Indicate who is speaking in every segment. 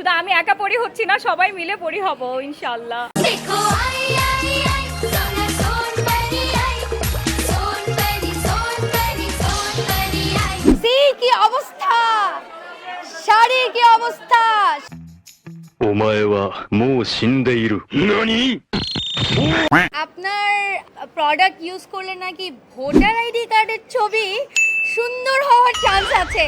Speaker 1: শুধু আমি একা পড়ি হচ্ছি না সবাই মিলে পড়ি হব ইনশাল্লাহ
Speaker 2: কি অবস্থা শাড়ি কি অবস্থা
Speaker 3: お前はもう死んでいる何
Speaker 2: আপনার প্রোডাক্ট ইউজ করলে নাকি ভোটার আইডি কার্ডের ছবি সুন্দর হওয়ার চান্স আছে।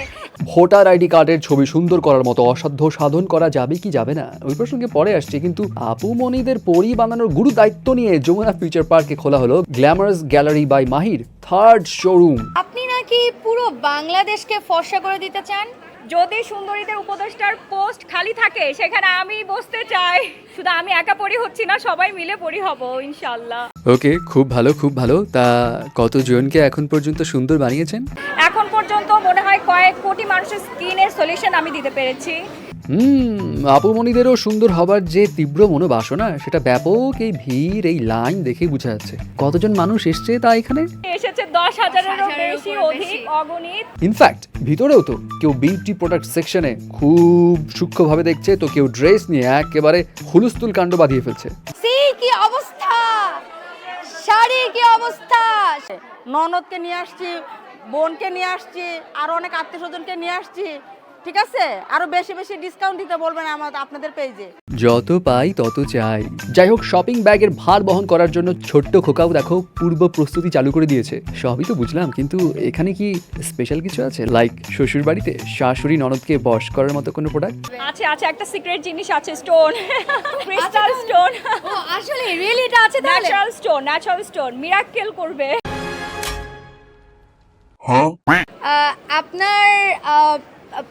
Speaker 4: ভোটার আইডি কার্ডের ছবি সুন্দর করার মতো অসাধ্য সাধন করা যাবে কি যাবে না? ওই প্রসঙ্গে পরে আসছে কিন্তু আপু মনিদের পরি বানানোর গুরু দায়িত্ব নিয়ে যমুনা ফিউচার পার্কে খোলা হলো glamorous gallery by Mahir third showroom
Speaker 2: আপনি নাকি পুরো বাংলাদেশকে ফর্সা করে দিতে চান?
Speaker 1: যদি সুন্দরীদের উপদেষ্টার পোস্ট খালি থাকে সেখানে আমি বসতে চাই। শুধু আমি একা পড়ি হচ্ছি না সবাই মিলে পড়ি হব ইনশাল্লাহ
Speaker 4: ওকে খুব ভালো খুব ভালো। তা কতজনকে এখন পর্যন্ত সুন্দর বানিয়েছেন?
Speaker 1: এখন পর্যন্ত মনে হয় কয়েক কোটি মানুষের স্কিনের সলিউশন আমি দিতে পেরেছি।
Speaker 4: হুম আপুমণিদেরও সুন্দর হবার যে তীব্র মনোবাসনা সেটা ব্যাপক এই ভিড় এই লাইন দেখেই বোঝা যাচ্ছে। কতজন মানুষ এসছে তা এখানে?
Speaker 1: এসেছে দশ হাজারেরও বেশি অধিক অগণিত।
Speaker 4: ইনফ্যাক্ট ভিতরেও তো কেউ বিউটি প্রোডাক্ট সেকশনে খুব সূক্ষ্মভাবে দেখছে তো কেউ ড্রেস নিয়ে একেবারে হুলুস্থুল কাণ্ড বাঁধিয়ে ফেলছে।
Speaker 2: সি কি অবস্থা? শাড়ির কি অবস্থা?
Speaker 5: ননদকে নিয়ে আসছি বোনকে নিয়ে আসছি আরও অনেক আত্মীয় স্বজনকে নিয়ে আসছি ঠিক আছে? আরও বেশি বেশি ডিসকাউন্ট দিতে বলবেন আমাদের আপনাদের পেজে
Speaker 4: যত পাই তত চাই। যাই হোক শপিং ব্যাগের ভার বহন করার জন্য ছোট্ট খোকাও দেখো পূর্ব প্রস্তুতি চালু করে দিয়েছে। সবই তো বুঝলাম কিন্তু এখানে কি স্পেশাল কিছু আছে? লাইক শ্বশুর বাড়িতে শাশুড়ি ননদকে বশ করার মতো কোনো প্রোডাক্ট
Speaker 1: আছে আছে একটা সিক্রেট জিনিস আছে স্টোন ক্রিস্টাল স্টোন
Speaker 2: ও আসলে রিয়েলি এটা আছে তাহলে?
Speaker 1: Natural stone natural stone miracle করবে।
Speaker 2: আপনার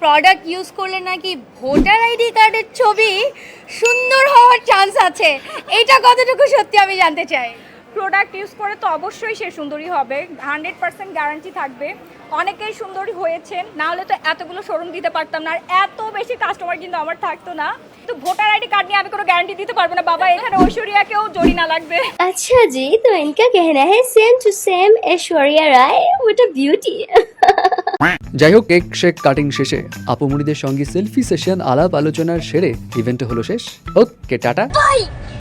Speaker 2: প্রোডাক্ট ইউজ করলে নাকি ভোটার আইডি কার্ডের ছবি সুন্দর হওয়ার চান্স আছে? এটা কতটুকু সত্যি আমি জানতে চাই।
Speaker 1: প্রোডাক্ট ইউজ করে তো অবশ্যই সে সুন্দরী হবে। হান্ড্রেড পার্সেন্ট গ্যারান্টি থাকবে। অনেকেই সুন্দরী হয়েছেন না হলে তো এতগুলো শোরুম দিতে পারতাম না। আর এত বেশি কাস্টমার কিন্তু আমার থাকতো না। তো ভোটার আইডি কার্ড নিয়ে আমি কোনো গ্যারান্টি দিতে পারবো না বাবা এখানে ঐশ্বরিয়াকেও জড়ি না লাগবে
Speaker 6: अच्छा जी तो इनका कहना है same to same Aishwarya Rai what a beauty
Speaker 4: যাই হোক কেক শেক কাটিং শেষে আপুমুড়িদের সঙ্গে সেলফি সেশন আলাপ আলোচনার সেরে ইভেন্ট হলো শেষ ওকে টাটা